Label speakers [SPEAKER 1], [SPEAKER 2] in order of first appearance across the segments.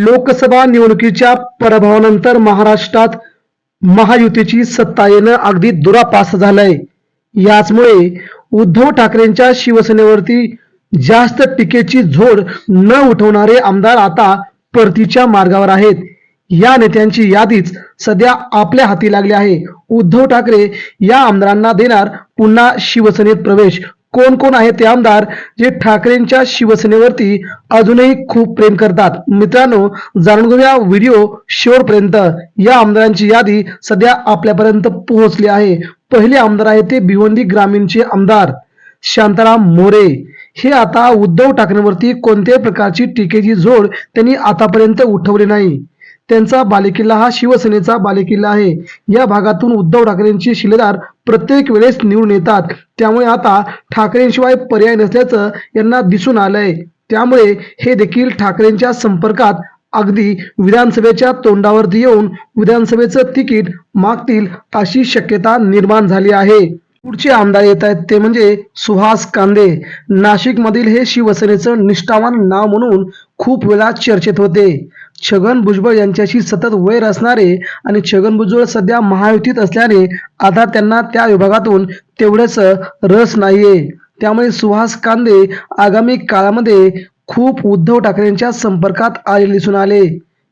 [SPEAKER 1] लोकसभा निवडणुकीच्या पराभवानंतर महाराष्ट्रात महायुतीची सत्ता येणं अगदी दुरापास झालंय. याचमुळे उद्धव ठाकरेंच्या शिवसेनेवरती जास्त टीकेची झोड न उठवणारे आमदार आता परतीच्या मार्गावर आहेत. या नेत्यांची यादीच सध्या आपल्या हाती लागली आहे. उद्धव ठाकरे या आमदारांना देणार पुन्हा शिवसेनेत प्रवेश कोण कोण आहेत ते आमदार जे ठाकरेंच्या शिवसेनेवरती अजूनही खूप प्रेम करतात. मित्रांनो जाणून घेऊया व्हिडिओ शेवटपर्यंत. या आमदारांची यादी सध्या आपल्यापर्यंत पोहोचली आहे. पहिले आमदार आहेत ते भिवंडी ग्रामीणचे आमदार शांताराम मोरे. हे आता उद्धव ठाकरेंवरती कोणत्याही प्रकारची टीकेची जोड त्यांनी आतापर्यंत उठवली नाही. त्यांचा बालेकिल्ला हा शिवसेनेचा बालेकिल्ला आहे. या भागातून उद्धव ठाकरेंचे शिलेदार प्रत्येक वेळेस निवडून येतात. त्यामुळे आता ठाकरेंशिवाय पर्याय नसल्याचं यांना दिसून आलंय. त्यामुळे हे देखील ठाकरेंच्या संपर्कात अगदी विधानसभेच्या तोंडावरती येऊन विधानसभेचं तिकीट मागतील अशी शक्यता निर्माण झाली आहे. पुढचे आमदार येत आहेत ते म्हणजे सुहास कांदे. नाशिकमधील हे शिवसेनेचं निष्ठावान नाव म्हणून खूप वेळा चर्चेत होते. छगन भुजबळ यांच्याशी सतत वैर असणारे आणि छगन भुजबळ सध्या महायुतीत असल्याने आता त्यांना त्या विभागातून तेवढंच रस नाहीये. त्यामुळे सुहास कांदे आगामी काळामध्ये खूप उद्धव ठाकरेंच्या संपर्कात आलेले दिसून आले.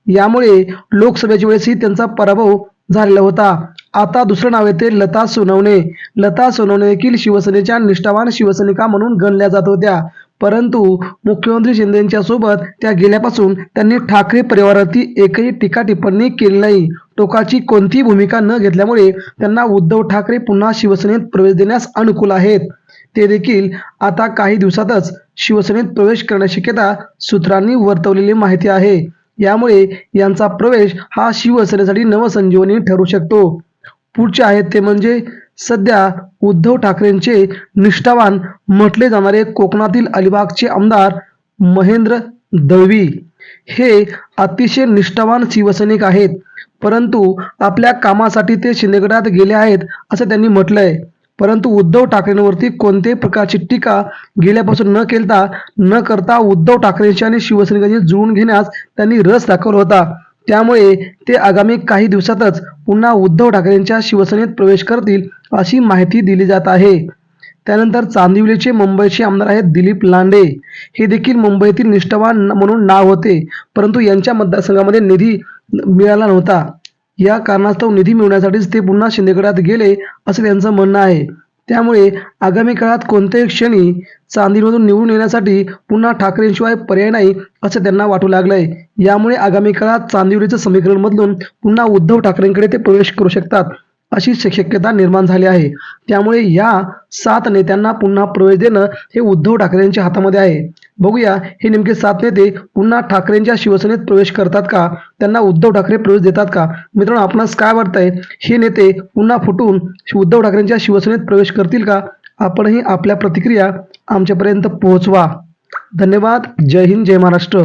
[SPEAKER 1] यामुळे लोकसभेच्या वेळेसही त्यांचा पराभव झालेला होता. आता दुसरं नाव येते लता सोनवणे. लता सोनवणे देखील शिवसेनेच्या निष्ठावान शिवसैनिका म्हणून गणल्या जात होत्या. परंतु मुख्यमंत्री शिंदेच्या सोबत त्या गेल्यापासून त्यांनी ठाकरे परिवारातील एकही टीका टिप्पणी केली नाही. टोकाची कोणतीही भूमिका न घेतल्यामुळे त्यांना उद्धव ठाकरे पुन्हा शिवसेनेत प्रवेश देण्यास अनुकूल आहेत. ते देखील आता काही दिवसातच शिवसेनेत प्रवेश करण्याची शक्यता सूत्रांनी वर्तवलेली माहिती आहे. यामुळे यांचा प्रवेश हा शिवसेनेसाठी नवसंजीवनी ठरू शकतो. पुढचे आहेत ते म्हणजे सध्या उद्धव ठाकरेंचे निष्ठावान म्हटले जाणारे कोकणातील अलिबागचे आमदार महेंद्र दळवी हे अतिशय निष्ठावान शिवसैनिक आहेत परंतु आपल्या कामासाठी ते शिंदेगडात गेले आहेत असं त्यांनी म्हटलंय. परंतु उद्धव ठाकरेंवरती कोणत्याही प्रकारची टीका गेल्यापासून न केलता न करता उद्धव ठाकरेंशी आणि शिवसैनिकांशी जुळून घेण्यास त्यांनी रस दाखवला होता. त्यामुळे ते आगामी काही दिवसातच पुन्हा उद्धव ठाकरेंच्या शिवसेनेत प्रवेश करतील अशी माहिती दिली जात आहे. त्यानंतर चांदिवलीचे मुंबईचे आमदार आहेत दिलीप लांडे. हे देखील मुंबईतील निष्ठावान म्हणून नाव होते परंतु यांच्या मतदारसंघामध्ये निधी मिळाला नव्हता. या कारणास्तव निधी मिळवण्यासाठीच ते पुन्हा शिंदेगडात गेले असं त्यांचं म्हणणं आहे. त्यामुळे आगामी काळात कोणत्याही क्षणी चांदीमधून निवडून येण्यासाठी पुन्हा ठाकरेंशिवाय पर्याय नाही असं त्यांना वाटू लागलंय. यामुळे आगामी काळात चांदिवलीचं समीकरण बदलून पुन्हा उद्धव ठाकरेंकडे ते प्रवेश करू शकतात. अशी शक्यता निर्माण झाली आहे. त्यामुळे या सात नेत्यांना पुन्हा प्रवेश देणं हे उद्धव ठाकरेंच्या हातामध्ये आहे. बघूया हे नेमके सात नेते पुन्हा ठाकरेंच्या शिवसेनेत प्रवेश करतात का? त्यांना उद्धव ठाकरे प्रवेश देतात का? मित्रांनो आपणास काय वाटतंय? हे नेते पुन्हा फुटून उद्धव ठाकरेंच्या शिवसेनेत प्रवेश करतील का? आपणही आपल्या प्रतिक्रिया आमच्यापर्यंत पोहोचवा. धन्यवाद. जय हिंद जय महाराष्ट्र.